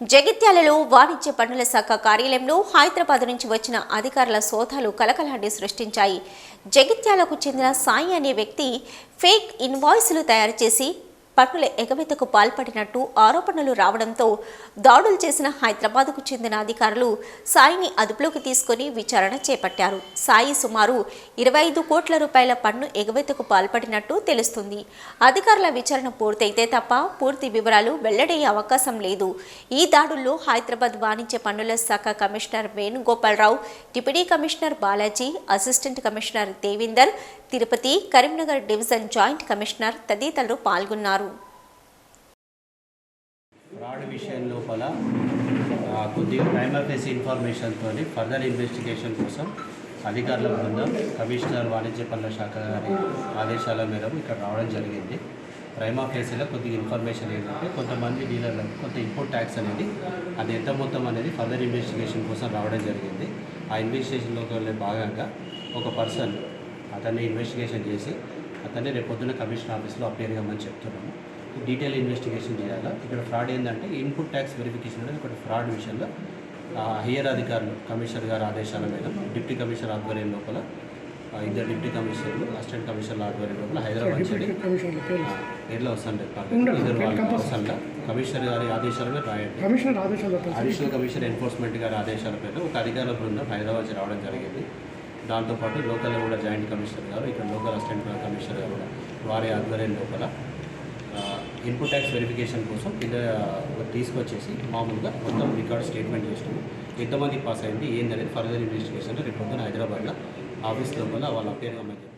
జగిత్యాలలో వాణిజ్య పన్నుల శాఖ కార్యాలయంలో హైదరాబాద్ నుంచి వచ్చిన అధికారుల సోదాలు కలకలాన్ని సృష్టించాయి. జగిత్యాలకు చెందిన సాయి అనే వ్యక్తి ఫేక్ ఇన్వాయిస్లు తయారు చేసి పన్నుల ఎగవేతకు పాల్పడినట్టు ఆరోపణలు రావడంతో దాడులు చేసిన హైదరాబాద్కు చెందిన అధికారులు సాయిని అదుపులోకి తీసుకొని విచారణ చేపట్టారు. సాయి సుమారు ఇరవై ఐదు కోట్ల రూపాయల పన్ను ఎగవేతకు పాల్పడినట్టు తెలుస్తుంది. అధికారుల విచారణ పూర్తయితే తప్ప పూర్తి వివరాలు వెల్లడయ్యే అవకాశం లేదు. ఈ దాడుల్లో హైదరాబాద్ వాణిజ్య పన్నుల శాఖ commissioner Venugopalarao deputy commissioner Balaji assistant commissioner Devinder Tirupati Karimnagar division joint commissioner తదితరులు పాల్గొన్నారు. ఫ్రాడ్ విషయం లోపల కొద్దిగా ప్రైమర్ ఫేస్ ఇన్ఫర్మేషన్తో ఫర్దర్ ఇన్వెస్టిగేషన్ కోసం అధికారుల బృందం కమిషనర్ వాణిజ్య పనుల శాఖ గారి ఆదేశాల మేరకు ఇక్కడ రావడం జరిగింది. ప్రైమా ఫేస్లో కొద్దిగా ఇన్ఫర్మేషన్ ఏంటంటే కొంతమంది డీలర్లకు కొంత ఇన్పుట్ ట్యాక్స్ అనేది అది ఎంత మొత్తం అనేది ఫర్దర్ ఇన్వెస్టిగేషన్ కోసం రావడం జరిగింది. ఆ ఇన్వెస్టిగేషన్లో భాగంగా ఒక పర్సన్ అతన్ని ఇన్వెస్టిగేషన్ చేసి అతన్ని రేపు పొద్దున్న కమిషన్ ఆఫీస్లో అపేర్ కమ్మని చెప్తున్నాము. డీటెయిల్ ఇన్వెస్టిగేషన్ చేయాలా? ఇక్కడ ఫ్రాడ్ ఏంటంటే ఇన్పుట్ ట్యాక్స్ వెరిఫికేషన్ అనేది ఒకటి ఫ్రాడ్ విషయంలో ఆ, హయ్యర్ అధికారులు కమిషనర్ గారి ఆదేశాల మీద డిప్టీ కమిషనర్ ఆధ్వర్యం లోపల ఇద్దరు డిప్టీ కమిషనర్లు అసిస్టెంట్ కమిషనర్ ఆధ్వర్యం లోపల హైదరాబాద్ చెడి ఎట్లా వస్తాను. ఇద్దరు. వస్తాను కమిషనర్ గారి ఆదేశాల మీద రాయండి. అడిషనల్ కమిషనర్ ఎన్ఫోర్స్మెంట్ గారి ఆదేశాల పేరు ఒక అధికారుల బృందం హైదరాబాద్ రావడం జరిగింది. దాంతోపాటు లోకల్లో కూడా జాయింట్ కమిషనర్ గారు ఇక్కడ లోకల్ అసిస్టెంట్ కమిషనర్ గారు కూడా వారి ఆధ్వర్యం లోపల ఇన్పుట్ ట్యాక్స్ వెరిఫికేషన్ కోసం కింద తీసుకొచ్చేసి మామూలుగా మొత్తం రికార్డ్ స్టేట్మెంట్ చేసినాము ఎంతమంది పాస్ అయింది ఏందనేది ఫర్దర్ ఇన్వెస్టిగేషన్ రేపు పొద్దున హైదరాబాద్లో ఆఫీస్ లోపల వాళ్ళ పేరు అమ్మాయి